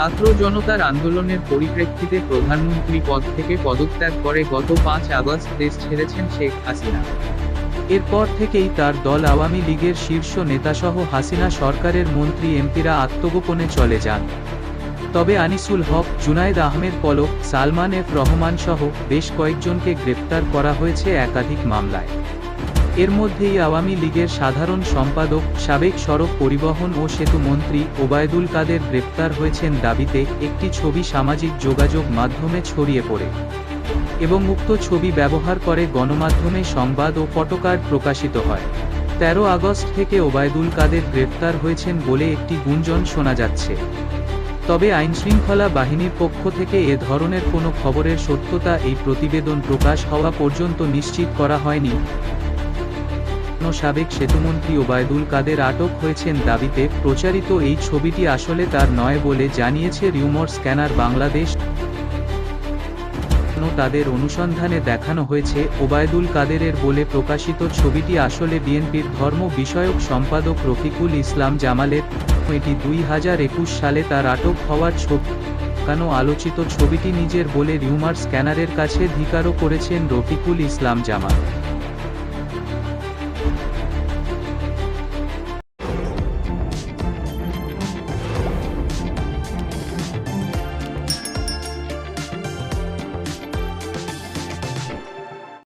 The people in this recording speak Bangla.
ছাত্র জনতার আন্দোলনের পরিপ্রেক্ষিতে প্রধানমন্ত্রী পদ থেকে পদত্যাগ করে গত পাঁচ আগস্ট দেশ ছেড়েছেন শেখ হাসিনা। এরপর থেকেই তার দল আওয়ামী লীগের শীর্ষ নেতাসহ হাসিনা সরকারের মন্ত্রী এমপিরা আত্মগোপনে চলে যান। তবে আনিসুল হক, জুনায়েদ আহমেদ পলক, সালমান এফ রহমান সহ বেশ কয়েকজনকে গ্রেপ্তার করা হয়েছে একাধিক মামলায়। এর মধ্যেই আওয়ামী লীগের সাধারণ সম্পাদক, সাবেক সড়ক পরিবহন ও সেতু মন্ত্রী ওবায়দুল কাদের গ্রেপ্তার হয়েছেন দাবিতে একটি ছবি সামাজিক যোগাযোগ মাধ্যমে ছড়িয়ে পড়ে এবং উক্ত ছবি ব্যবহার করে গণমাধ্যমে সংবাদ ও ফটোকার্ড প্রকাশিত হয়। তেরো আগস্ট থেকে ওবায়দুল কাদের গ্রেপ্তার হয়েছেন বলে একটি গুঞ্জন শোনা যাচ্ছে। তবে আইনশৃঙ্খলা বাহিনীর পক্ষ থেকে এ ধরনের কোনো খবরের সত্যতা এই প্রতিবেদন প্রকাশ হওয়া পর্যন্ত নিশ্চিত করা হয়নি। সাবেক সেতুমন্ত্রী ওবায়দুল কাদের আটক হয়েছেন দাবিতে। প্রচারিত এই ছবিটি আসলে তার নয় বলে জানিয়েছে রিউমর স্ক্যানার বাংলাদেশ। তাদের অনুসন্ধানে দেখানো হয়েছে, ওবায়দুল কাদেরের বলে প্রকাশিত ছবিটি আসলে বিএনপির ধর্ম বিষয়ক সম্পাদক রফিকুল ইসলাম জামালের। এটি দুই হাজার একুশ সালে তার আটক হওয়ার ছবি। কেন আলোচিত ছবিটি নিজের বলে রিউমার স্ক্যানারের কাছে ধিকারও করেছেন রফিকুল ইসলাম জামাল।